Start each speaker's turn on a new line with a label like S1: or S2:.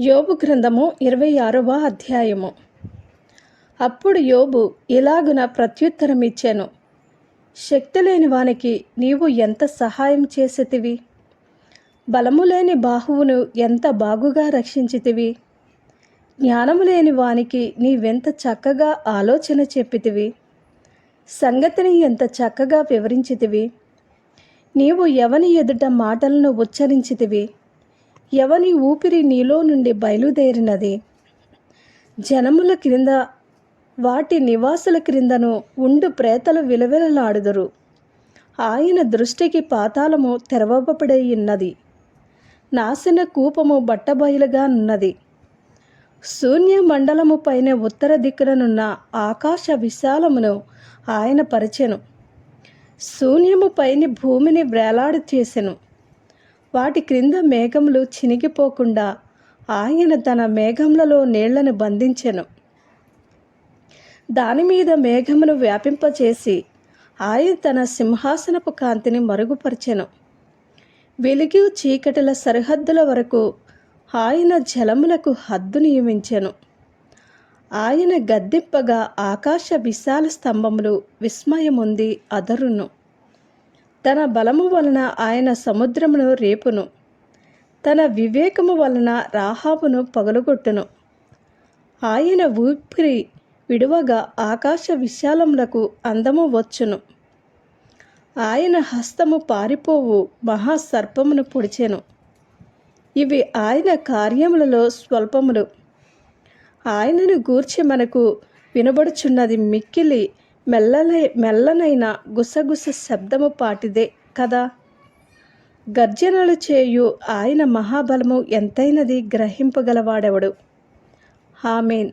S1: యోబు గ్రంథము ఇరవై ఆరవ అధ్యాయము. అప్పుడు యోబు ఇలాగున ప్రత్యుత్తరం ఇచ్చాను శక్తి లేని వానికి నీవు ఎంత సహాయం చేసేతివి? బలము లేని బాహువును ఎంత బాగుగా రక్షించితివి? జ్ఞానము లేని వానికి నీవెంత చక్కగా ఆలోచన చెప్పితివి? సంగతిని ఎంత చక్కగా వివరించితివి? నీవు ఎవని ఎదుట మాటలను ఉచ్చరించితివి? ఎవని ఊపిరి నీలో నుండి బయలుదేరినది? జనముల క్రింద వాటి నివాసుల క్రిందను ఉండు ప్రేతలు విలవిలలాడుదురు. ఆయన దృష్టికి పాతాళము తెరవబడి ఉన్నది నాశన కూపము బట్టబయలుగా ఉన్నది శూన్య మండలము పైన ఉత్తర దిక్కుననున్న ఆకాశ విశాలమును ఆయన పరిచెను. శూన్యము పైని భూమిని వేలాడు చేసెను వాటి క్రింద మేఘములు చినిగిపోకుండా ఆయన తన మేఘములలో నీళ్ళను బంధించెను. దాని మీద మేఘమును వ్యాపింపచేసి ఆయన తన సింహాసనపు కాంతిని మరుగుపరచెను. వెలుగు చీకటిల సరిహద్దుల వరకు ఆయన జలములకు హద్దు నియమించెను. ఆయన గద్దెప్పగా ఆకాశ విశాల స్తంభములు విస్మయముంది అదరును. తన బలము వలన ఆయన సముద్రమును రేపును. తన వివేకము వలన రాహాబును పగలుగొట్టును. ఆయన ఊపిరి విడువగా ఆకాశ విశాలములకు అందము వచ్చును. ఆయన హస్తము పారిపోవు మహాసర్పమును పొడిచెను. ఇవి ఆయన కార్యములలో స్వల్పములు. ఆయనను గూర్చి మనకు వినబడుచున్నది మిక్కిలి మెల్లలై మెల్లనైన గుసగుస శబ్దము పాటిదే కదా? గర్జనలు చేయు ఆయన మహాబలము ఎంతైనది గ్రహింపగలవాడెవడు? హామేన్